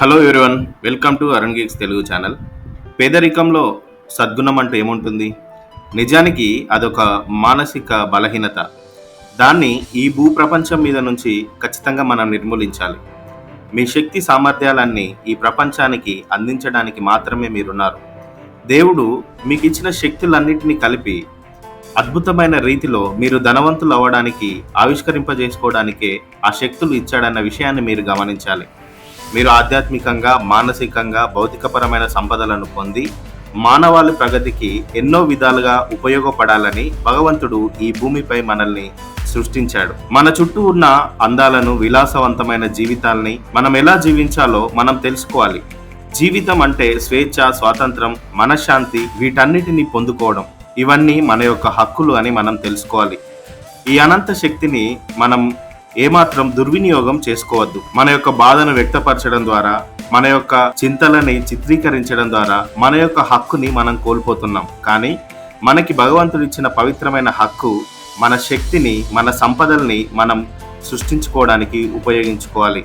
Hello everyone welcome to Arun Geeks Telugu channel పేదరికంలో సద్గుణం అంటే ఏముంటుంది? నిజానికి అదొక మానసిక బలహీనత. దాన్ని ఈ భూ ప్రపంచం మీద నుంచి ఖచ్చితంగా మనం నిర్మూలించాలి. మీ శక్తి సామర్థ్యాలన్నీ ఈ ప్రపంచానికి అందించడానికి మాత్రమే మీరున్నారు. దేవుడు మీకు ఇచ్చిన శక్తులన్నింటినీ కలిపి అద్భుతమైన రీతిలో మీరు ధనవంతులు అవ్వడానికి ఆవిష్కరింపజేసుకోవడానికే ఆ శక్తులు ఇచ్చాడన్న విషయాన్ని మీరు గమనించాలి. మీరు ఆధ్యాత్మికంగా మానసికంగా భౌతికపరమైన సంపదలను పొంది మానవాళి ప్రగతికి ఎన్నో విధాలుగా ఉపయోగపడాలని భగవంతుడు ఈ భూమిపై మనల్ని సృష్టించాడు. మన చుట్టూ ఉన్న అందాలను విలాసవంతమైన జీవితాల్ని మనం ఎలా జీవించాలో మనం తెలుసుకోవాలి. జీవితం అంటే స్వేచ్ఛ స్వాతంత్రం మనశ్శాంతి వీటన్నిటిని పొందుకోవడం. ఇవన్నీ మన యొక్క హక్కులు అని మనం తెలుసుకోవాలి. ఈ అనంత శక్తిని మనం ఏమాత్రం దుర్వినియోగం చేసుకోవద్దు. మన యొక్క బాధను వ్యక్తపరచడం ద్వారా మన యొక్క చింతలని చిత్రీకరించడం ద్వారా మన యొక్క హక్కుని మనం కోల్పోతున్నాం. కానీ మనకి భగవంతుడు ఇచ్చిన పవిత్రమైన హక్కు మన శక్తిని మన సంపదల్ని మనం సృష్టించుకోవడానికి ఉపయోగించుకోవాలి.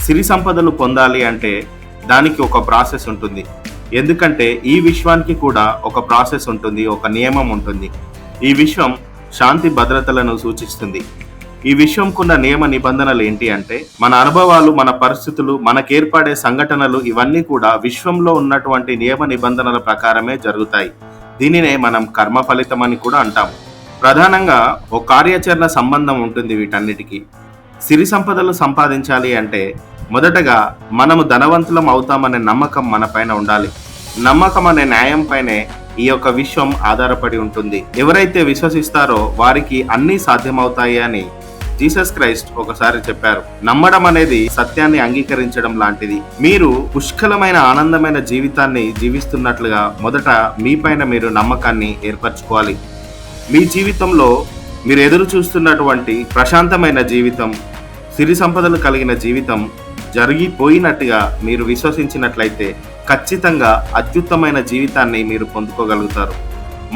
సిరి సంపదలు పొందాలి అంటే దానికి ఒక ప్రాసెస్ ఉంటుంది. ఎందుకంటే ఈ విశ్వానికి కూడా ఒక ప్రాసెస్ ఉంటుంది ఒక నియమం ఉంటుంది. ఈ విశ్వం శాంతి భద్రతలను సూచిస్తుంది. ఈ విశ్వంకున్న నియమ నిబంధనలు ఏంటి అంటే మన అనుభవాలు మన పరిస్థితులు మనకేర్పడే సంఘటనలు ఇవన్నీ కూడా విశ్వంలో ఉన్నటువంటి నియమ నిబంధనల ప్రకారమే జరుగుతాయి. దీనినే మనం కర్మ ఫలితం అని కూడా అంటాం ప్రధానంగా ఓ కార్యాచరణ సంబంధం ఉంటుంది వీటన్నిటికీ. సిరి సంపదలు సంపాదించాలి అంటే మొదటగా మనము ధనవంతులం అవుతామనే నమ్మకం మన పైన ఉండాలి. నమ్మకం అనే న్యాయం పైనే ఈ యొక్క విశ్వం ఆధారపడి ఉంటుంది. ఎవరైతే విశ్వసిస్తారో వారికి అన్నీ సాధ్యమవుతాయి అని జీసస్ క్రైస్ట్ ఒకసారి చెప్పారు నమ్మడం అనేది సత్యాన్ని అంగీకరించడం లాంటిది. మీరు పుష్కలమైన ఆనందమైన జీవితాన్ని జీవిస్తున్నట్లుగా మొదట మీపైన మీరు నమ్మకాన్ని ఏర్పరచుకోవాలి. మీ జీవితంలో మీరు ఎదురు చూస్తున్నటువంటి ప్రశాంతమైన జీవితం సిరి సంపదలు కలిగిన జీవితం జరిగిపోయినట్టుగా మీరు విశ్వసించినట్లయితే ఖచ్చితంగా అత్యుత్తమైన జీవితాన్ని మీరు పొందుకోగలుగుతారు.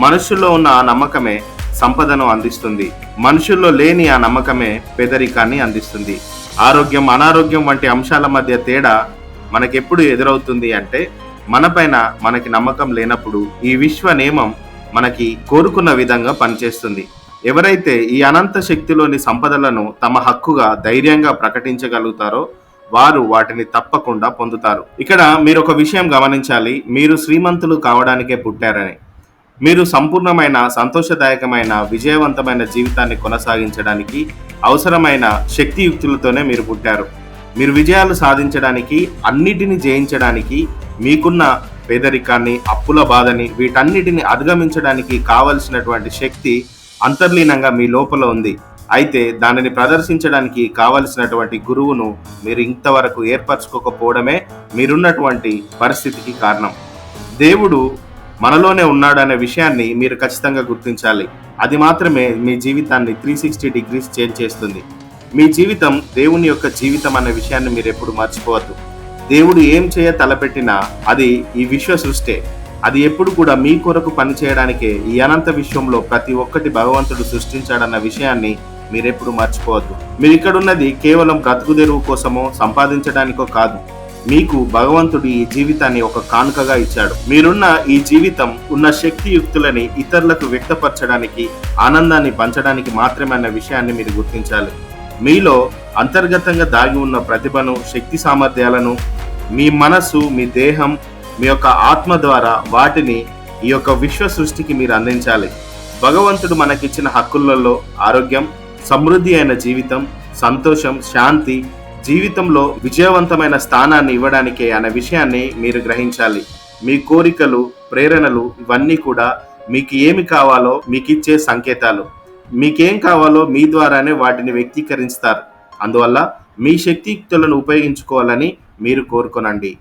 మనుషుల్లో ఉన్న ఆ నమ్మకమే సంపదను అందిస్తుంది. మనుషుల్లో లేని ఆ నమ్మకమే పేదరికాన్ని అందిస్తుంది. ఆరోగ్యం అనారోగ్యం వంటి అంశాల మధ్య తేడా మనకెప్పుడు ఎదురవుతుంది అంటే మనపైన మనకి నమ్మకం లేనప్పుడు ఈ విశ్వ నియమం మనకి కోరుకున్న విధంగా పనిచేస్తుంది. ఎవరైతే ఈ అనంత శక్తిలోని సంపదలను తమ హక్కుగా ధైర్యంగా ప్రకటించగలుగుతారో వారు వాటిని తప్పకుండా పొందుతారు. ఇక్కడ మీరు ఒక విషయం గమనించాలి. మీరు శ్రీమంతులు కావడానికే పుట్టారని. మీరు సంపూర్ణమైన సంతోషదాయకమైన విజయవంతమైన జీవితాన్ని కొనసాగించడానికి అవసరమైన శక్తియుక్తులతోనే మీరు పుట్టారు. మీరు విజయాలు సాధించడానికి అన్నిటిని జయించడానికి మీకున్న పేదరికాన్ని అప్పుల బాధని వీటన్నిటిని అధిగమించడానికి కావలసినటువంటి శక్తి అంతర్లీనంగా మీ లోపల ఉంది. అయితే దానిని ప్రదర్శించడానికి కావలసినటువంటి గురువును మీరు ఇంతవరకు ఏర్పరచుకోకపోవడమే మీరున్నటువంటి పరిస్థితికి కారణం. దేవుడు మనలోనే ఉన్నాడనే విషయాన్ని మీరు ఖచ్చితంగా గుర్తించాలి. అది మాత్రమే మీ జీవితాన్ని త్రీ సిక్స్టీ డిగ్రీస్ చేంజ్ చేస్తుంది. మీ జీవితం దేవుని యొక్క జీవితం అనే విషయాన్ని మీరు ఎప్పుడు మర్చిపోవద్దు. దేవుడు ఏం చేయ తలపెట్టినా అది ఈ విశ్వ సృష్టే. అది ఎప్పుడు కూడా మీ కొరకు పనిచేయడానికే ఈ అనంత విశ్వంలో ప్రతి ఒక్కటి భగవంతుడు సృష్టించాడన్న విషయాన్ని మీరెప్పుడు మర్చిపోవద్దు. మీరు ఇక్కడున్నది కేవలం బ్రతుకు తెరువు కోసమో సంపాదించడానికో కాదు. మీకు భగవంతుడు ఈ జీవితాన్ని ఒక కానుకగా ఇచ్చాడు. మీరున్న ఈ జీవితం ఉన్న శక్తియుక్తులని ఇతరులకు వ్యక్తపరచడానికి ఆనందాన్ని పంచడానికి మాత్రమే అన్న విషయాన్ని మీరు గుర్తించాలి. మీలో అంతర్గతంగా దాగి ఉన్న ప్రతిభను శక్తి సామర్థ్యాలను మీ మనసు మీ దేహం మీ యొక్క ఆత్మ ద్వారా వాటిని ఈ యొక్క విశ్వ సృష్టికి మీరు అందించాలి. భగవంతుడు మనకిచ్చిన హక్కులలో ఆరోగ్యం సమృద్ధి అయిన జీవితం సంతోషం శాంతి జీవితంలో విజయవంతమైన స్థానాన్ని ఇవ్వడానికే అనే విషయాన్ని మీరు గ్రహించాలి. మీ కోరికలు ప్రేరణలు ఇవన్నీ కూడా మీకు ఏమి కావాలో మీకు ఇచ్చే సంకేతాలు. మీకేం కావాలో మీ ద్వారానే వాటిని వ్యక్తీకరిస్తారు. అందువల్ల మీ శక్తియుక్తులను ఉపయోగించుకోవాలని మీరు కోరుకోనండి.